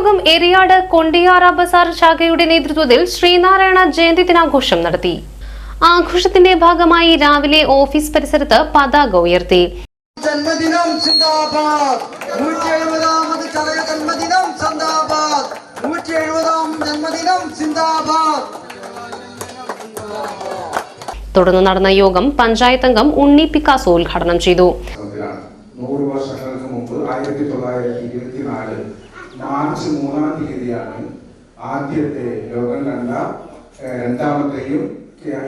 യോഗം എറിയാട് കൊണ്ടിയാറ ബസാർ ശാഖയുടെ നേതൃത്വത്തിൽ ശ്രീനാരായണ ജയന്തി ദിനാഘോഷം നടത്തി. ആഘോഷത്തിന്റെ ഭാഗമായി രാവിലെ ഓഫീസ് പരിസരത്ത് പതാക ഉയർത്തി. ജന്മദിനം സിന്ദാബാദ് നൂറ്റി എഴുപതാമത് ചതക ജന്മദിനം സിന്ദാബാദ് നൂറ്റി എഴുപതാം ജന്മദിനം സിന്ദാബാദ് തുടർന്ന് നടന്ന യോഗം പഞ്ചായത്ത് അംഗം ഉണ്ണി പിക്കാസോ ഉദ്ഘാടനം ചെയ്തു. നൂറ് വർഷങ്ങൾക്ക് മുമ്പ് ആയിരത്തി തൊള്ളായിരത്തി ഇരുപത്തിനാല് മാർച്ച് മൂന്നാം തീയതിയാണ് ആദ്യത്തെ ലോകം കണ്ട രണ്ടാമത്തെയും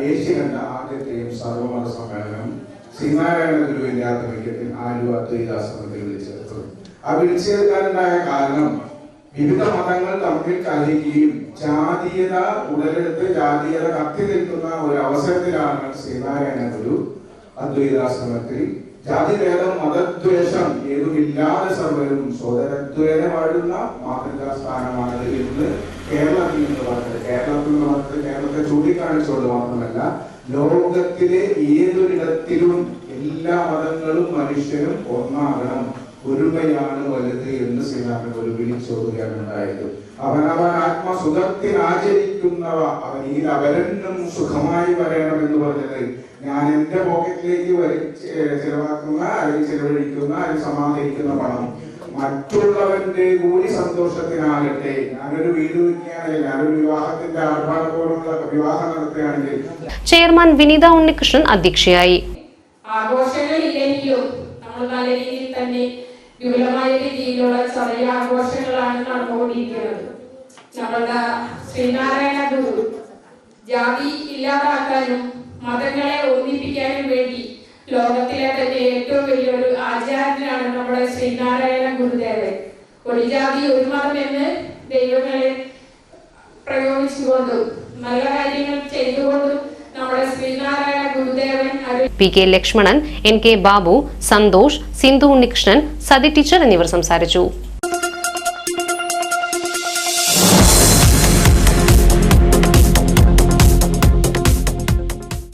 ഏഷ്യ കണ്ട ആദ്യത്തെയും സർവമത സമ്മേളനം ശ്രീനാരായണ ഗുരുവിന്റെ ആഭിമുഖ്യത്തിൽ ആലുവ ദ്വൈതാശ്രമത്തിൽ വിളിച്ചെടുത്തത് ആ വിളിച്ചെടുക്കാനുണ്ടായ കാരണം വിവിധ മതങ്ങൾ തമ്മിൽ കലഹിക്കുകയും ജാതീയത ഉടലെടുത്ത് ജാതീയത കത്തി നിൽക്കുന്ന ഒരു അവസരത്തിലാണ് ശ്രീനാരായണ ഗുരു അദ്വൈതാശ്രമത്തിൽ ജാതിഭേദം മതദ്വേഷം ഏതുമില്ലാതെ സർവരും സോദരദ്വേനെ വാഴുന്ന മാതൃകാ സ്ഥാനമാണ് എന്ന് കേരളത്തിൽ നിന്ന് പറഞ്ഞത് കേരളത്തിൽ നിന്ന് പറഞ്ഞത് കേരളത്തെ ചൂണ്ടിക്കാണിച്ചുകൊണ്ട് മാത്രമല്ല ലോകത്തിലെ ഏതൊരിടത്തിലും എല്ലാ മതങ്ങളും മനുഷ്യരും ഒന്നാകണം. ഒരുമയാണ് വലുത് എന്ന് ശ്രീനാഥൻ ഒരു വിളിച്ചോതുകയാണ് ഉണ്ടായത്. അവനവൻ ആത്മസുഖത്തിൽ ആചരിക്കുന്നവ അവൻ ഈ അവരെന്നും സുഖമായി വരണം എന്ന് പറഞ്ഞത് ഞാൻ എന്റെ പോക്കറ്റിലേക്ക് വരി ചെലവാക്കുന്ന അല്ലെങ്കിൽ ചെലവഴിക്കുന്ന അല്ലെങ്കിൽ സമാഹരിക്കുന്ന പണം മറ്റുള്ളവന്റെ കൂടി സന്തോഷത്തിനാകട്ടെ. ഞാനൊരു വീട് വയ്ക്കുകയാണെങ്കിൽ ഞാനൊരു വിവാഹത്തിന്റെ ആർഭാട പോലുള്ള വിവാഹം നടത്തുകയാണെങ്കിൽ. ചെയർമാൻ വിനീത ഉണ്ണികൃഷ്ണൻ അധ്യക്ഷയായി. ആഘോഷങ്ങളില്ലെങ്കിലും വിപുലമായ രീതിയിലുള്ള ചെറിയ ആഘോഷങ്ങളാണ് നടന്നുകൊണ്ടിരിക്കുന്നത്. നമ്മളുടെ ശ്രീനാരായണ ഗുരു ജാതി ഇല്ലാതാക്കാനും മതങ്ങളെ ഒന്നിപ്പിക്കാനും വേണ്ടി ലോകത്തിലെ തന്നെ ഏറ്റവും വലിയൊരു ആചാര്യനാണ് നമ്മുടെ ശ്രീനാരായണ ഗുരുദേവൻ. ഒരു ജാതി ഒരു മതം എന്ന് ദൈവങ്ങളെ പ്രയോഗിച്ചുകൊണ്ടും നല്ല കാര്യങ്ങൾ ചെയ്തുകൊണ്ടും നമ്മുടെ Sreenarayana P K Lakshmanan N K Babu Santhosh Sindhu Unnikrishnan Sathi teacher എന്നിവർ സംസാരിച്ചു.